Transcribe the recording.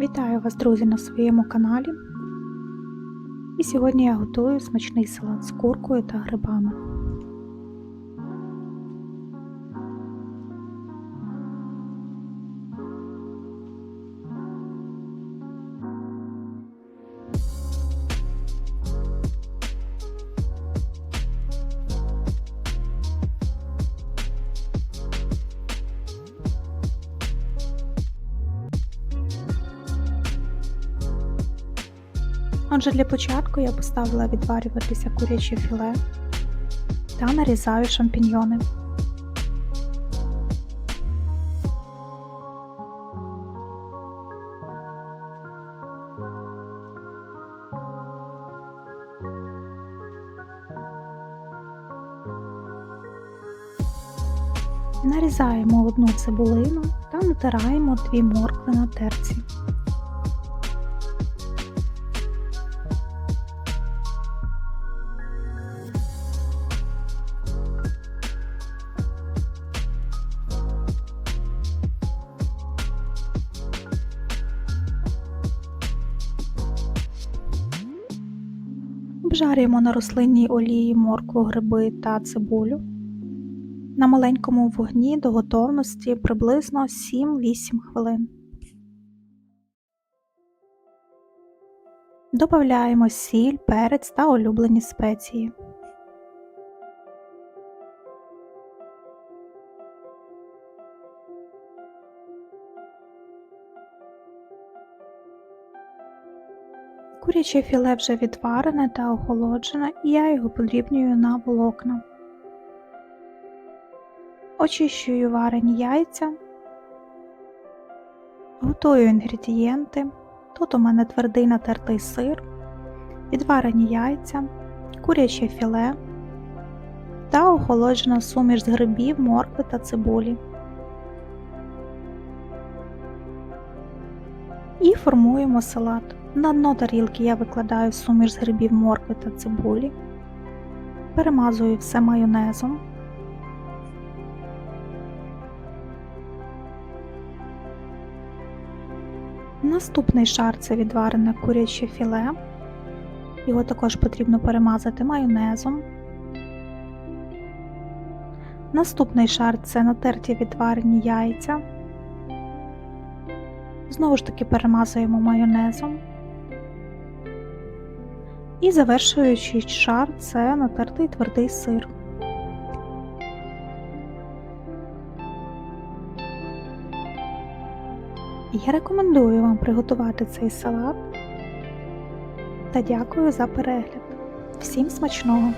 Вітаю вас, друзі, на своєму каналі. І сьогодні я готую смачний салат з куркою та грибами. Отже, для початку я поставила відварюватися куряче філе та нарізаю шампіньйони. Нарізаємо одну цибулину та натираємо дві моркви на терці. Обжарюємо на рослинній олії моркву, гриби та цибулю. На маленькому вогні до готовності приблизно 7-8 хвилин. Добавляємо сіль, перець та улюблені спеції. Куряче філе вже відварене та охолоджене, і я його подрібнюю на волокна. Очищую варені яйця, готую інгредієнти. Тут у мене твердий натертий сир, відварені яйця, куряче філе та охолоджена суміш з грибів, моркви та цибулі. І формуємо салат. На дно тарілки я викладаю суміш з грибів моркви та цибулі, перемазую все майонезом. Наступний шар це відварене куряче філе. Його також потрібно перемазати майонезом. Наступний шар це натерті відварені яйця. Знову ж таки перемазуємо майонезом. І завершуючий шар це натертий твердий сир. Я рекомендую вам приготувати цей салат та дякую за перегляд. Всім смачного!